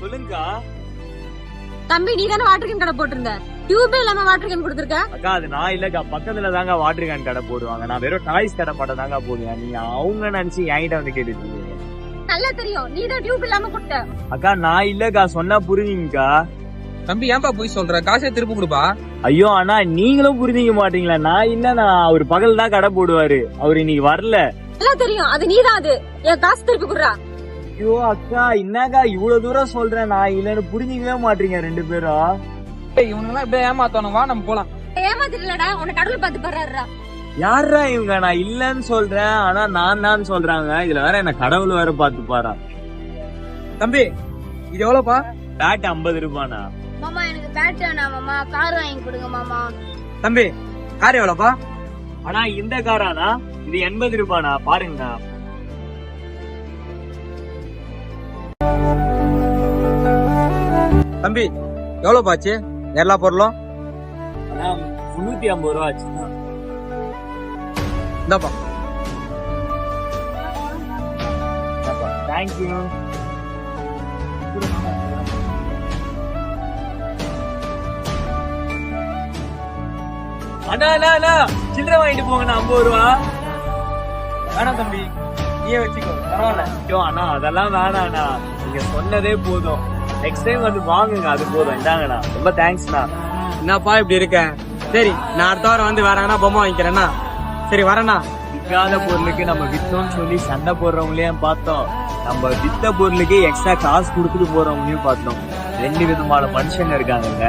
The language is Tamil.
சொல்லுங்கக்கா தம்பி நீ தானே வாட்டர் கேன் கடை போட்டிருந்த? டியூபே இல்லாம வாட்டர் கேன் கொடுத்துருக்க? அக்கா அது நான் இல்லக்கா. பக்கத்துல தாங்க வாட்டர் கேன் கடை போடுவாங்க. நான் வெறும் டாய்ஸ் கடை மட்டும் தாங்க போடுவேன். நீங்க அவங்க நினைச்சு என்கிட்ட வந்து கேட்டுட்டு. நல்லா தெரியும். நீ தான் டியூப் இல்லாம கொடுத்த. அக்கா நான் இல்லக்கா. சொன்னா புரியுங்கக்கா. தம்பி ஏன்பா போய் சொல்ற? காசை திருப்பி கொடுப்பா. ஐயோ அண்ணா நீங்களும் புரிஞ்சுக்க மாட்டீங்களா. நான் இல்லண்ணா அவர் பகல் தான் கடை போடுவாரு. அவர் இன்னைக்கு வரல. நல்லா தெரியும். அது நீ தான் அது. என் காசு திருப்பி குடுறா. ஐயோ அக்கா என்னக்கா இவ்வளவு தூரம் சொல்றேன்? நான் இல்லன்னு புரிஞ்சுக்கவே மாட்டீங்க ரெண்டு பேரும் இவனுங்க இப்படியே ஏமாத்தணும் வா நம்ம போலாம். ஏமாத்திரலடா உன்னை கடவுள் பார்த்து படுறாருடா யாரா இவங்க? நான் இல்லன்னு சொல்றேன் ஆனா நான் தான் சொல்றாங்க. இதுல வேற என்ன கடவுள் வேற பார்த்து பாரா. தம்பி இது எவ்வளவுப்பா பேட் ஐம்பது ரூபாண்ணா. மாமா எனக்கு பேட் வேணாம் மாமா. கார் வாங்கி கொடுங்க மாமா. தம்பி கார் எவ்வளவுப்பா ஆனா இந்த காரானா இது எண்பது ரூபாண்ணா. பாருங்கண்ணா. தம்பி எவ்வளவு பாச்சு எல்லா பொருளும்? முன்னூத்தி ஐம்பது ரூபா ஆச்சுண்ணா இந்தாப்பா தேங்க்யூ அண்ணா அண்ணா அண்ணா சில்லறை வாங்கிட்டு போங்கண்ணா ஐம்பது ரூபா. வேணாம் தம்பி நீயே வச்சுக்கோ பரவாயில்ல. ஐயோ அண்ணா அதெல்லாம் வேணாண்ணா நீங்க சொன்னதே போதும். நெக்ஸ்ட் டைம் வந்து வாங்குங்க அது போதும். இந்தாங்கண்ணா. ரொம்ப தேங்க்ஸ்ண்ணா என்னப்பா இப்படி இருக்க? சரி நான் அடுத்த வாரம் வந்து வேற எதனா பொம்மை வாங்கிக்கிறேன்னா? சரி வரேண்ணா. விற்காத பொருளுக்கு நம்ம வித்தோம்னு சொல்லி சண்டை போடுறவங்களையும் பார்த்தோம். நம்ம வித்த பொருளுக்கு எக்ஸ்ட்ரா காசு கொடுத்துட்டு போறவங்களையும் பார்த்தோம். ரெண்டு விதமான மனுஷங்க இருக்காங்கங்க.